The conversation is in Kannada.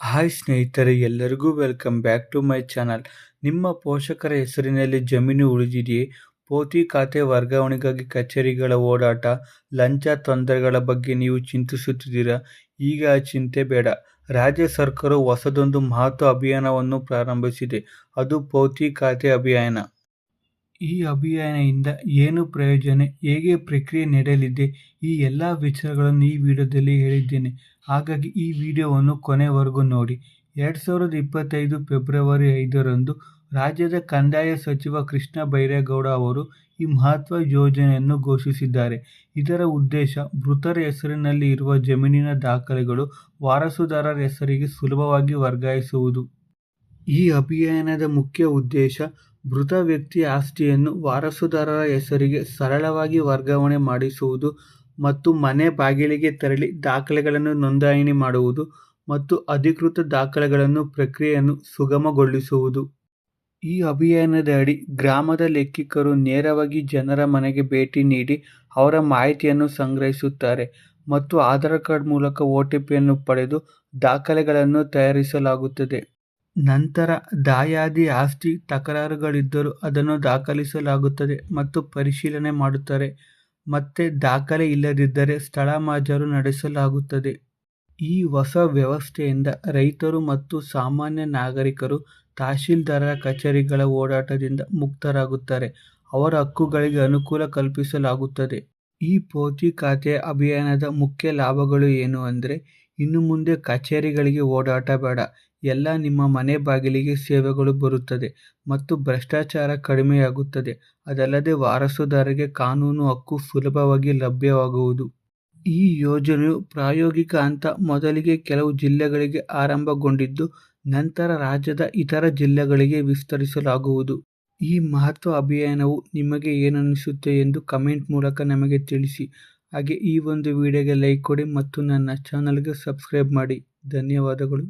ಹಾಯ್ ಸ್ನೇಹಿತರೆ, ಎಲ್ಲರಿಗೂ welcome back to my channel ನಿಮ್ಮ ಪೋಷಕರ ಹೆಸರಿನಲ್ಲಿ ಜಮೀನು ಉಳಿದಿದೆಯೇ? ಪೋತಿ ಖಾತೆ ವರ್ಗಾವಣೆಗಾಗಿ ಕಚೇರಿಗಳ ಓಡಾಟ, ಲಂಚ ತೊಂದರೆಗಳ ಬಗ್ಗೆ ನೀವು ಚಿಂತಿಸುತ್ತಿದ್ದೀರಾ? ಈಗ ಚಿಂತೆ ಬೇಡ. ರಾಜ್ಯ ಸರ್ಕಾರವು ಹೊಸದೊಂದು ಮಹತ್ವ ಅಭಿಯಾನವನ್ನು ಪ್ರಾರಂಭಿಸಿದೆ. ಅದು ಪೋತಿ ಖಾತೆ ಅಭಿಯಾನ. ಈ ಅಭಿಯಾನದಿಂದ ಏನು ಪ್ರಯೋಜನ, ಹೇಗೆ ಪ್ರಕ್ರಿಯೆ ನಡೆಯಲಿದೆ, ಈ ಎಲ್ಲ ವಿಚಾರಗಳನ್ನು ಈ ವಿಡಿಯೋದಲ್ಲಿ ಹೇಳಿದ್ದೇನೆ. ಹಾಗಾಗಿ ಈ ವಿಡಿಯೋವನ್ನು ಕೊನೆವರೆಗೂ ನೋಡಿ. ಎರಡು ಸಾವಿರದ ಇಪ್ಪತ್ತೈದು ಫೆಬ್ರವರಿ ಐದರಂದು ರಾಜ್ಯದ ಕಂದಾಯ ಸಚಿವ ಕೃಷ್ಣ ಬೈರೇಗೌಡ ಅವರು ಈ ಮಹತ್ವ ಯೋಜನೆಯನ್ನು ಘೋಷಿಸಿದ್ದಾರೆ. ಇದರ ಉದ್ದೇಶ, ಮೃತರ ಹೆಸರಿನಲ್ಲಿ ಇರುವ ಜಮೀನಿನ ದಾಖಲೆಗಳು ವಾರಸುದಾರರ ಹೆಸರಿಗೆ ಸುಲಭವಾಗಿ ವರ್ಗಾಯಿಸುವುದು. ಈ ಅಭಿಯಾನದ ಮುಖ್ಯ ಉದ್ದೇಶ ಮೃತ ವ್ಯಕ್ತಿಯ ಆಸ್ತಿಯನ್ನು ವಾರಸುದಾರರ ಹೆಸರಿಗೆ ಸರಳವಾಗಿ ವರ್ಗಾವಣೆ ಮಾಡಿಸುವುದು ಮತ್ತು ಮನೆ ಬಾಗಿಲಿಗೆ ತೆರಳಿ ದಾಖಲೆಗಳನ್ನು ನೋಂದಣಿ ಮಾಡುವುದು ಮತ್ತು ಅಧಿಕೃತ ದಾಖಲೆಗಳನ್ನು ಪ್ರಕ್ರಿಯೆಯನ್ನು ಸುಗಮಗೊಳಿಸುವುದು. ಈ ಅಭಿಯಾನದ ಅಡಿ ಗ್ರಾಮದ ಲೆಕ್ಕಿಕರು ನೇರವಾಗಿ ಜನರ ಮನೆಗೆ ಭೇಟಿ ನೀಡಿ ಅವರ ಮಾಹಿತಿಯನ್ನು ಸಂಗ್ರಹಿಸುತ್ತಾರೆ ಮತ್ತು ಆಧಾರ್ ಕಾರ್ಡ್ ಮೂಲಕ ಒ ಟಿ ಪಿಯನ್ನು ಪಡೆದು ದಾಖಲೆಗಳನ್ನು ತಯಾರಿಸಲಾಗುತ್ತದೆ. ನಂತರ ದಾಯಾದಿ ಆಸ್ತಿ ತಕರಾರುಗಳಿದ್ದರೂ ಅದನ್ನು ದಾಖಲಿಸಲಾಗುತ್ತದೆ ಮತ್ತು ಪರಿಶೀಲನೆ ಮಾಡುತ್ತಾರೆ. ಮತ್ತೆ ದಾಖಲೆ ಇಲ್ಲದಿದ್ದರೆ ಸ್ಥಳ ಮಾಜರು ನಡೆಸಲಾಗುತ್ತದೆ. ಈ ಹೊಸ ವ್ಯವಸ್ಥೆಯಿಂದ ರೈತರು ಮತ್ತು ಸಾಮಾನ್ಯ ನಾಗರಿಕರು ತಹಶೀಲ್ದಾರರ ಕಚೇರಿಗಳ ಓಡಾಟದಿಂದ ಮುಕ್ತರಾಗುತ್ತಾರೆ. ಅವರ ಹಕ್ಕುಗಳಿಗೆ ಅನುಕೂಲ ಕಲ್ಪಿಸಲಾಗುತ್ತದೆ. ಈ ಪೋತಿ ಖಾತೆ ಅಭಿಯಾನದ ಮುಖ್ಯ ಲಾಭಗಳು ಏನು ಅಂದರೆ ಇನ್ನು ಮುಂದೆ ಕಚೇರಿಗಳಿಗೆ ಓಡಾಟ ಬೇಡ. ಎಲ್ಲ ನಿಮ್ಮ ಮನೆ ಬಾಗಿಲಿಗೆ ಸೇವೆಗಳು ಬರುತ್ತದೆ ಮತ್ತು ಭ್ರಷ್ಟಾಚಾರ ಕಡಿಮೆಯಾಗುತ್ತದೆ. ಅದಲ್ಲದೆ ವಾರಸುದಾರರಿಗೆ ಕಾನೂನು ಹಕ್ಕು ಸುಲಭವಾಗಿ ಲಭ್ಯವಾಗುವುದು. ಈ ಯೋಜನೆಯು ಪ್ರಾಯೋಗಿಕ ಹಂತ ಮೊದಲಿಗೆ ಕೆಲವು ಜಿಲ್ಲೆಗಳಿಗೆ ಆರಂಭಗೊಂಡಿದ್ದು, ನಂತರ ರಾಜ್ಯದ ಇತರ ಜಿಲ್ಲೆಗಳಿಗೆ ವಿಸ್ತರಿಸಲಾಗುವುದು. ಈ ಮಹತ್ವ ಅಭಿಯಾನವು ನಿಮಗೆ ಏನನ್ನಿಸುತ್ತೆ ಎಂದು ಕಮೆಂಟ್ ಮೂಲಕ ನಮಗೆ ತಿಳಿಸಿ. ಹಾಗೆ ಈ ಒಂದು ವಿಡಿಯೋಗೆ ಲೈಕ್ ಕೊಡಿ ಮತ್ತು ನನ್ನ ಚಾನಲ್ಗೆ ಸಬ್ಸ್ಕ್ರೈಬ್ ಮಾಡಿ. ಧನ್ಯವಾದಗಳು.